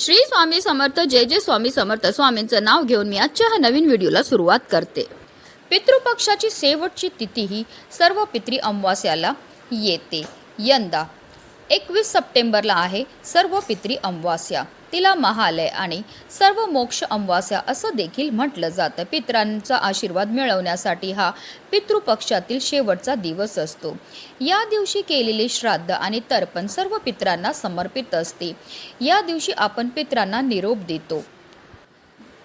श्री स्वामी समर्थ जय जय स्वामी समर्थ. स्वामींचं नाव घेऊन मी आजच्या ह्या नवीन व्हिडिओला सुरुवात करते. पितृपक्षाची शेवटची तिथी ही सर्व पितृ अमावास्याला येते. यंदा एकवीस सप्टेंबरला आहे सर्व पितृ अमावास्या. तिला महालय आणि सर्व मोक्ष अमावास्या असं देखील म्हटलं जातं. पितरांचा आशीर्वाद मिळवण्यासाठी हा पितृपक्षातील शेवटचा दिवस असतो. या दिवशी केलेले श्राद्ध आणि तर्पण सर्व पितरांना समर्पित असते. या दिवशी आपण पितरांना निरोप देतो.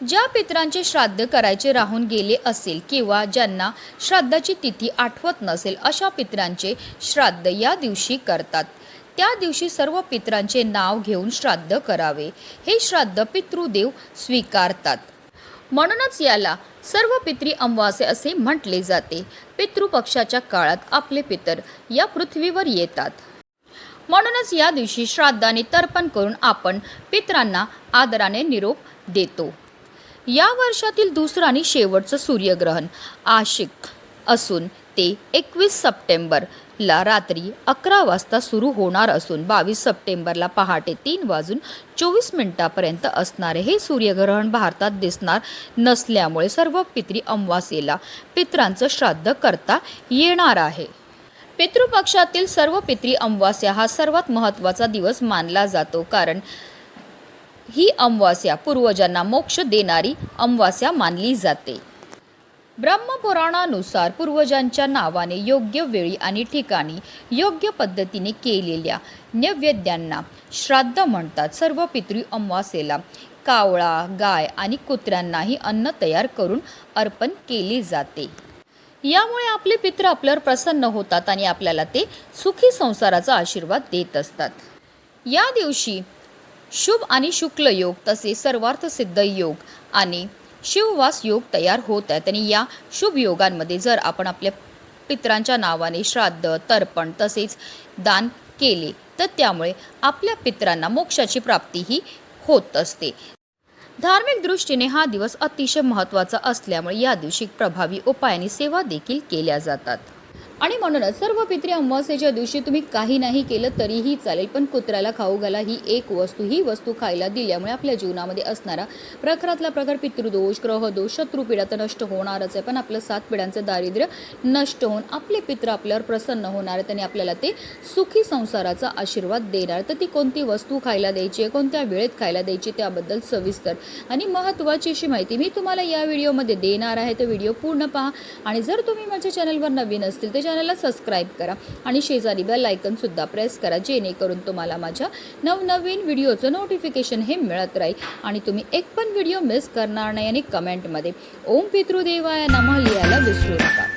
ज्या पित्रांचे श्राद्ध करायचे राहून गेले असेल किंवा ज्यांना श्राद्धाची तिथी आठवत नसेल अशा पितरांचे श्राद्ध या दिवशी करतात. त्या दिवशी सर्व पितरांचे नाव घेऊन श्राद्ध करावे. हे श्राद्ध पितृदेव स्वीकारतात. म्हणूनच याला सर्व पितृ अमावास्या असे म्हटले जाते. पितृपक्षाच्या काळात आपले पितर या पृथ्वीवर येतात. म्हणूनच या दिवशी श्राद्धाने तर्पण करून आपण पितरांना आदराने निरोप देतो. या वर्षातील दुसरं आणि शेवटचं सूर्यग्रहण आशिक असून ते एकवीस सप्टेंबरला रात्री अकरा वाजता सुरू होणार असून बावीस सप्टेंबरला पहाटे तीन वाजून चोवीस मिनिटापर्यंत असणारे हे सूर्यग्रहण भारतात दिसणार नसल्यामुळे सर्व पितरी अमावास्येला पितरांचं श्राद्ध करता येणार आहे. पितृपक्षातील सर्व पितरी अमावास्या हा सर्वात महत्त्वाचा दिवस मानला जातो कारण ही अमावास्या पूर्वजांना मोक्ष देणारी अमावास्या मानली जाते. ब्रह्मपुराणानुसार पूर्वजांच्या नावाने योग्य वेळी आणि ठिकाणी योग्य पद्धतीने केलेल्या नैवेद्यांना श्राद्ध म्हणतात. सर्व पितृ अमावासेला कावळा गाय आणि कुत्र्यांनाही अन्न तयार करून अर्पण केले जाते. यामुळे आपले पित्र आपल्यावर प्रसन्न होतात आणि आपल्याला ते सुखी संसाराचा आशीर्वाद देत असतात. या दिवशी शुभ आणि शुक्ल योग तसे सर्वार्थ सिद्ध योग आणि शिववास योग तयार होत आहेत आणि या शुभ योगांमध्ये जर आपण आपल्या पित्रांच्या नावाने श्राद्ध तर्पण तसेच दान केले तर त्यामुळे आपल्या पित्रांना मोक्षाची प्राप्तीही होत असते. धार्मिक दृष्टीने हा दिवस अतिशय महत्त्वाचा असल्यामुळे या दिवशी प्रभावी उपायाने सेवा देखील केल्या जातात. आणि म्हणूनच सर्व पित्री अमावस्येच्या दिवशी तुम्ही काही नाही केलं तरीही चालेल पण कुत्र्याला खाऊ घाला ही एक वस्तू ही वस्तू खायला दिल्यामुळे आपल्या जीवनामध्ये असणारा प्रखरातला प्रकार पितृदोष ग्रहदोष शत्रुपीडा तर नष्ट होणारच आहे. पण आपलं सात पिढ्यांचं दारिद्र्य नष्ट होऊन आपले पित्र आपल्यावर प्रसन्न होणार आहे आणि आपल्याला ते सुखी संसाराचा आशीर्वाद देणार तर ती कोणती वस्तू खायला द्यायची आहे कोणत्या वेळेत खायला द्यायची त्याबद्दल सविस्तर आणि महत्त्वाची अशी माहिती मी तुम्हाला या व्हिडिओमध्ये देणार आहे. तर व्हिडिओ पूर्ण पहा आणि जर तुम्ही माझ्या चॅनलवर नवीन असतील तर चॅनलला सबस्क्राईब करा आणि शेजारी बेल आयकनसुद्धा प्रेस करा जेणेकरून तुम्हाला माझ्या नवनवीन व्हिडिओचं नोटिफिकेशन हे मिळत राहील. आणि तुम्ही एक पण व्हिडिओ मिस करणार नाही आणि कमेंटमध्ये ओम पितृदेवाय नमः लिहायला विसरू नका.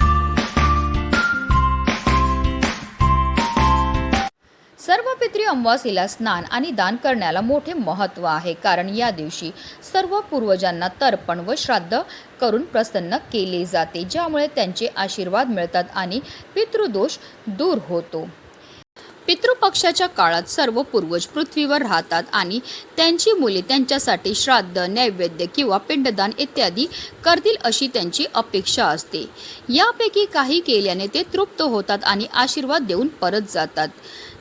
सर्व अमावासीला स्नान आणि दान करण्याला मोठे महत्त्व आहे. कारण या दिवशी सर्व पूर्वजांना तर्पण व श्राद्ध करून प्रसन्न केले जाते ज्यामुळे त्यांचे आशीर्वाद मिळतात आणि पितृदोष दूर होतो. पितृपक्षाच्या काळात सर्व पूर्वज पृथ्वीवर राहतात आणि त्यांची मुले त्यांच्यासाठी श्राद्ध नैवेद्य किंवा पिंडदान इत्यादी करतील अशी त्यांची अपेक्षा असते. यापैकी काही केल्याने ते तृप्त होतात आणि आशीर्वाद देऊन परत जातात.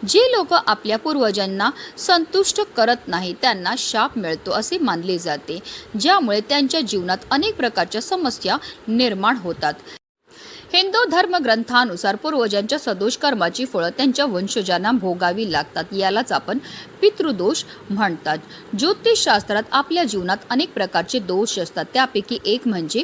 जे लोक आपल्या पूर्वजांना संतुष्ट करत नाही त्यांना शाप मिळतो असे मानले जाते ज्यामुळे त्यांच्या जीवनात अनेक प्रकारच्या समस्या निर्माण होतात. हिंदू धर्मग्रंथानुसार पूर्वजांच्या सदोष कर्माची फळं त्यांच्या वंशजांना भोगावी लागतात यालाच आपण पितृदोष म्हणतात. ज्योतिषशास्त्रात आपल्या जीवनात अनेक प्रकारचे दोष असतात. त्यापैकी एक म्हणजे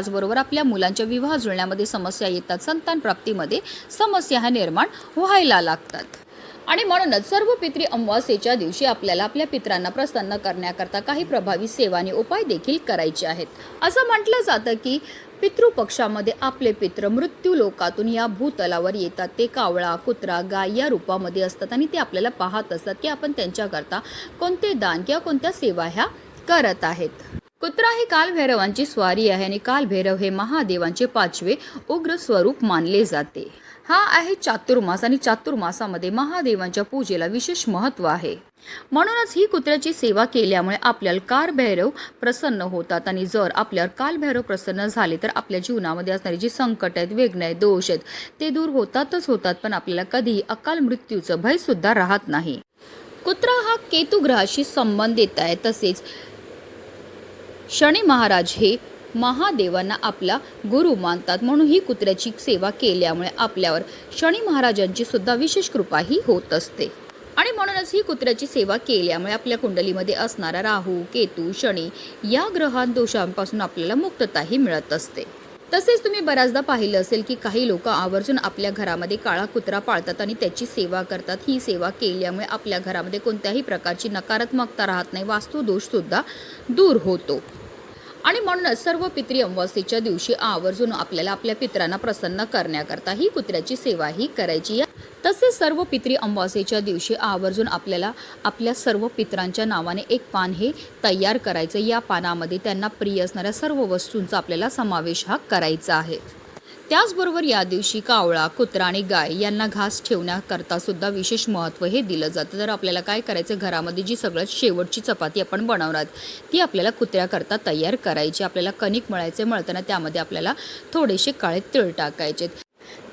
त्याचबरोबर आपल्या मुलांच्या विवाह जुळण्यामध्ये समस्या येतात. संतान प्राप्तीमध्ये समस्या ह्या निर्माण व्हायला लागतात. आणि म्हणूनच सर्व पितृ अमावास्येच्या दिवशी आपल्याला आपल्या पित्रांना प्रसन्न करण्याकरता काही प्रभावी सेवा आणि उपाय देखील करायचे आहेत. असं म्हटलं जातं की पितृपक्षामध्ये आपले पित्र मृत्यू लोकातून या भूतलावर येतात. ते कावळा कुत्रा गाय या रूपामध्ये असतात आणि ते आपल्याला पाहत असतात की आपण त्यांच्याकरता कोणते दान किंवा कोणत्या सेवा ह्या करत आहेत. कुत्रा हे कालभैरवांची स्वारी आहे आणि कालभैरव हे महादेवांचे पाचवे उग्र स्वरूप मानले जाते. हा आहे चातुर्मास आणि चातुर्मासामध्ये महादेवांच्या पूजेला विशेष महत्त्व आहे. म्हणूनच ही कुत्र्याची सेवा केल्यामुळे आपल्याला कालभैरव प्रसन्न होतात आणि जर आपल्यावर कालभैरव प्रसन्न झाले तर आपल्या जीवनामध्ये असणारी जी संकट आहेत वेगणे आहेत दोष आहेत ते दूर होतातच होतात पण आपल्याला कधीही अकाल मृत्यूचं भयसुद्धा राहत नाही. कुत्रा हा केतुग्रहाशी संबंधित आहे तसेच शनी महाराज हे महादेवांना आपला गुरु मानतात. म्हणून ही कुत्र्याची सेवा केल्यामुळे आपल्यावर शनी महाराजांची सुद्धा विशेष कृपा ही होत असते. आणि म्हणूनच ही कुत्र्याची सेवा केल्यामुळे आपल्या कुंडलीमध्ये असणारा राहू केतू शनी या ग्रहां दोषांपासून आपल्याला मुक्तताही मिळत असते. तसेच तुम्ही बऱ्याचदा पाहिलं असेल की काही लोक आवर्जून आपल्या घरामध्ये काळा कुत्रा पाळतात आणि त्याची सेवा करतात. ही सेवा केल्यामुळे आपल्या घरामध्ये कोणत्याही प्रकारची नकारात्मकता राहत नाही. वास्तुदोषसुद्धा दूर होतो. आणि म्हणूनच सर्व पितरी अमावस्येच्या दिवशी आवर्जून आपल्याला आपल्या पित्रांना प्रसन्न करण्याकरता ही कुत्र्याची सेवा ही करायची आहे. तसेच सर्व पितरी अमावस्येच्या दिवशी आवर्जून आपल्याला आपल्या सर्व पित्रांच्या नावाने एक पान हे तयार करायचं या पानामध्ये त्यांना प्रिय असणाऱ्या सर्व वस्तूंचा आपल्याला समावेश हा करायचा आहे त्याचबरोबर या दिवशी कावळा कुत्रा आणि गाय यांना घास ठेवण्याकरता सुद्धा विशेष महत्त्व हे दिलं जातं. तर आपल्याला काय करायचं? घरामध्ये जी सगळ्यात शेवटची चपाती आपण बनवणार ती आपल्याला कुत्र्याकरता तयार करायची. आपल्याला कणिक मळायचे मळताना त्यामध्ये आपल्याला थोडेसे काळे तिळ टाकायचे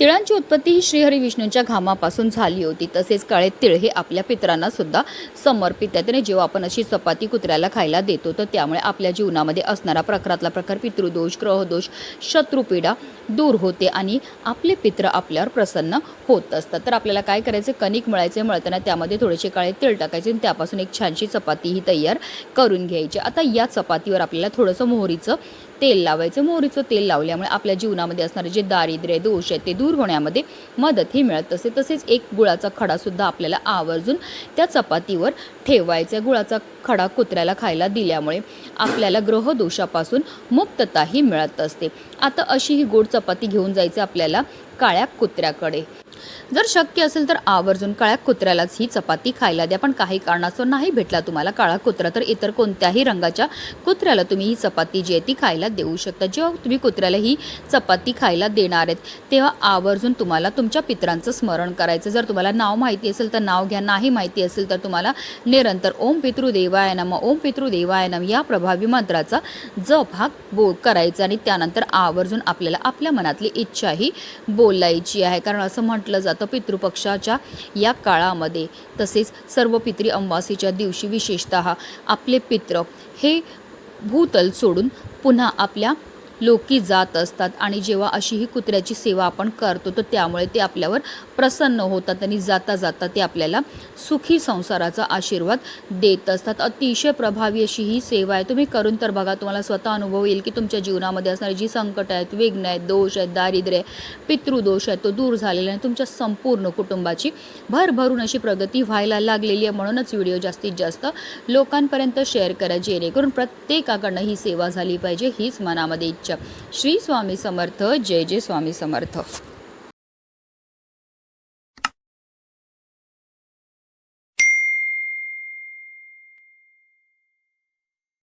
तिळांची उत्पत्ती ही श्रीहरी विष्णूंच्या घामापासून झाली होती. तसेच काळे तिळ हे आपल्या पित्रांना सुद्धा समर्पित आहे. त्याने जेव्हा आपण अशी चपाती कुत्र्याला खायला देतो तर त्यामुळे आपल्या जीवनामध्ये असणारा प्रकारातला प्रकार पितृदोष ग्रहदोष शत्रुपीडा दूर होते आणि आपले पित्र आपल्यावर प्रसन्न होत असतात. तर आपल्याला काय करायचं? कणिक मळायचे. मळताना त्यामध्ये थोडेसे काळे तिळ टाकायचे आणि त्यापासून एक छानशी चपाती ही तयार करून घ्यायची. आता या चपातीवर आपल्याला थोडंसं मोहरीचं तेल लावायचं मोहरीचं तेल लावल्यामुळे आपल्या जीवनामध्ये असणारे जे दारिद्र्य दोष आहेत ते दूर होण्यामध्ये मदत ही मिळत असते. तसेच एक गुळाचा खडासुद्धा आपल्याला आवर्जून त्या चपातीवर ठेवायचा गुळाचा खडा कुत्र्याला खायला दिल्यामुळे आपल्याला ग्रहदोषापासून मुक्तताही मिळत असते. आता अशी ही गोड चपाती घेऊन जायचं आपल्याला काळ्या कुत्र्याकडे. जर शक्य असेल तर आवर्जून काळ्या कुत्र्यालाच ही चपाती खायला द्या. पण काही कारणास्तव नाही भेटला तुम्हाला काळा कुत्रा तर इतर कोणत्याही रंगाच्या कुत्र्याला तुम्ही ही चपाती जी आहे ती खायला देऊ शकता. जेव्हा तुम्ही कुत्र्याला ही चपाती खायला देणार आहेत तेव्हा आवर्जून तुम्हाला तुमच्या पित्रांचं स्मरण करायचं. जर तुम्हाला नाव माहिती असेल तर नाव घ्या नाही माहिती असेल तर तुम्हाला निरंतर ओम पितृदेवाय नम ओम पितृदेवाय नम या प्रभावी मंत्राचा जप हा बो करायचा आणि त्यानंतर आवर्जून आपल्याला आपल्या मनातली इच्छा ही बोलायची आहे. कारण असं म्हटलं जातं पितृपक्षाच्या या काळामध्ये तसेच सर्व पितरी अमावासीच्या दिवशी विशेषत आपले पित्र हे भूतल सोडून पुन्हा आपल्या लोकी जात असतात. आणि जेव्हा अशी ही कुत्र्याची सेवा आपण करतो तर त्यामुळे ते आपल्यावर प्रसन्न होतात आणि जाता जाता ते आपल्याला सुखी संसाराचा आशीर्वाद देत असतात. अतिशय प्रभावी अशी ही सेवा आहे. तुम्ही करून तर बघा तुम्हाला स्वतः अनुभव येईल की तुमच्या जीवनामध्ये असणारी जी संकट आहेत विघ्न आहेत दोष आहेत दारिद्र्य आहे पितृदोष आहे तो दूर झालेला आहे. तुमच्या संपूर्ण कुटुंबाची भरभरून अशी प्रगती व्हायला लागलेली आहे. म्हणूनच व्हिडिओ जास्तीत जास्त लोकांपर्यंत शेअर करा जेणेकरून प्रत्येकाकडनं ही सेवा झाली पाहिजे हीच मनामध्ये इच्छा. श्री स्वामी समर्थ. जय जय स्वामी समर्थ.